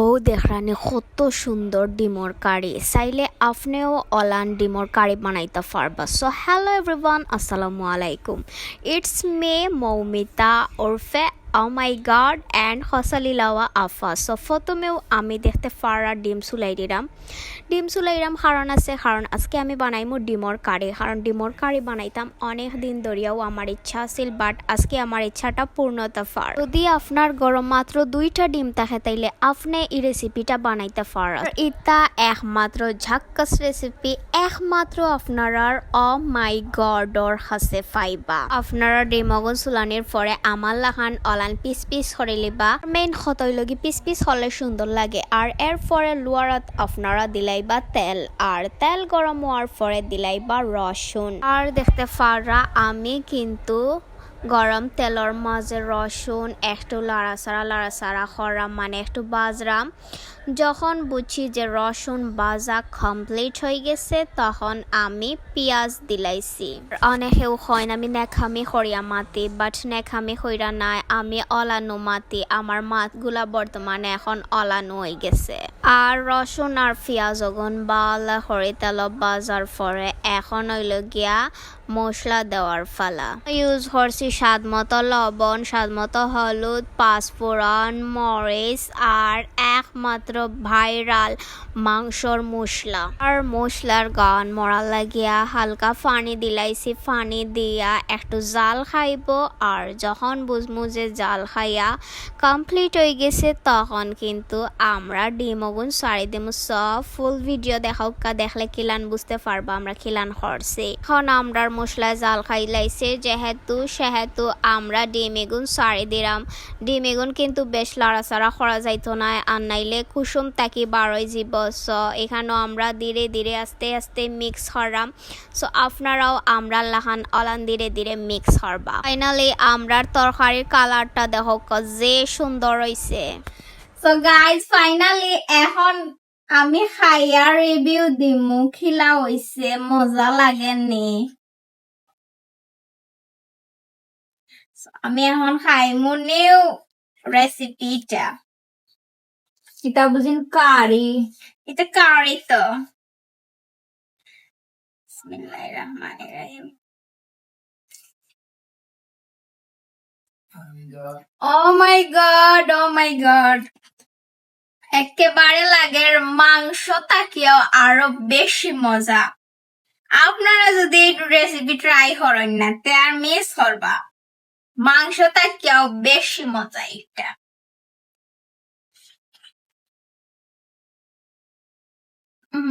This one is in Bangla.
ও দেখরানি কত সুন্দর ডিমর কারি চাইলে আপনিও অলান ডিমর কারি বানাইতে পারবা সো হ্যালো এভরিওয়ান আসসালামু আলাইকুম। ইটস মে মৌমিতা ওরফে ও মাই গড অ্যান্ড হসালিলাওয়া আফা সো প্রথমেও আমি দেখতে পারা ডিম চুলাই দিলাম ডিম চুলাইরাম কারণ আছে কারণ আজকে আমি বানাইমু ডিমর কারি কারণ ডিমর কারি বানাইতাম অনেক দিন ধরিয়াও আমার ইচ্ছা আছিল বাট আজকে আমার ইচ্ছাটা পূর্ণতা ফার যদি আপনার গরম মাত্র দুইটা ডিম থাকে তাইলে আপনি এই রেসিপিটা বানাইতে আর এটা একমাত্র ঝাক্কাস রেসিপি একমাত্র আপনারা অ মাই গডর হাসে ফাইবা আপনারা ডিমগন চুলানির পরে আমার লাখান অলান পিস পিস করে লিবা মেইন খতই লগি পিস পিস হলে সুন্দর লাগে। আর এর পরে লুয়ারত আপনারা দিলাইবা তেল। আর তেল গরম হওয়ার পরে দিলাইবা রসুন আর দেখতে পারা আমি কিন্তু গরম তেলর মাঝে রসুন একটু লাড়াচাড়া লাড়াচাড়া করাম মানে একটু বাজরাম যখন বুঝি যে রসুন বাজা কমপ্লিট হয়ে গেছে, তখন আমি পেঁয়াজ দিলাইছি। অনেকেও হয় আমি নেখামি খরিয়া মাতি বাট নেখামি খইরা নাই, আমি অলানো মাতি। আমার মাতগুলা বর্তমানে এখন অলানো হয়ে গেছে। আর রসুন আর পেঁয়াজ অগন বালা হরি তেল বাজার পরে এখন হইল গিয়া মশলা দেওয়ার ফালা ইউজ করছি স্বাদ মতো লবণ, স্বাদ মতো হলুদ, পাঁচফোড়ন, মরিচ আর একমাত্র ভাইরাল মাংসর মশলা। আর মশলার গান মরা লাগিয়া হালকা পানি দিলাইছি পানি দিয়া একটু জাল খাইব। আর যখন বুঝমু যে জাল খাইয়া কমপ্লিট হয়ে গেছে, তখন কিন্তু আমরা ডিমগুন সারি দিম। সব ফুল ভিডিও দেখাউকা দেখলে কিলান বুঝতে পারবা আমরা কিলান হরছে এখন আমরার মশলায় জাল খাইলাইছে যেহেতু, সেহেতু আমরা ডিম এগুন সারি দিলাম ডিম এগুন কিন্তু বেশ লাড়াচাড়া করা যাইতো না, আর নাইলে কুসুম তাকি বারোই জীব এখানেও আমরা ধীরে ধীরে আস্তে আস্তে মিক্স হরাম। সো আপনারাও আমরা লাহান অলান ধীরে ধীরে মিক্স হরবা। ফাইনালি আমরার তরকারির কালারটা দেখো যে সুন্দর হইছে। সো গাইজ ফাইনালি এখন আমি খাইয়া রিভিউ দিমু খিলা হইছে মজা লাগেনি। So, আমি এখন খাইমু নিউ রেসিপিটা এটা বুঝিন কারি এটা কারি তো ও মাই গড ও মাই গড একেবারে লাগে মাংস তাকিয়াও আরও বেশি মজা। আপনারা যদি রেসিপি ট্রাই করেন না তে আর মিস করবা। মাংস তাকিয়াও বেশি মজা এটা। Mm-hmm.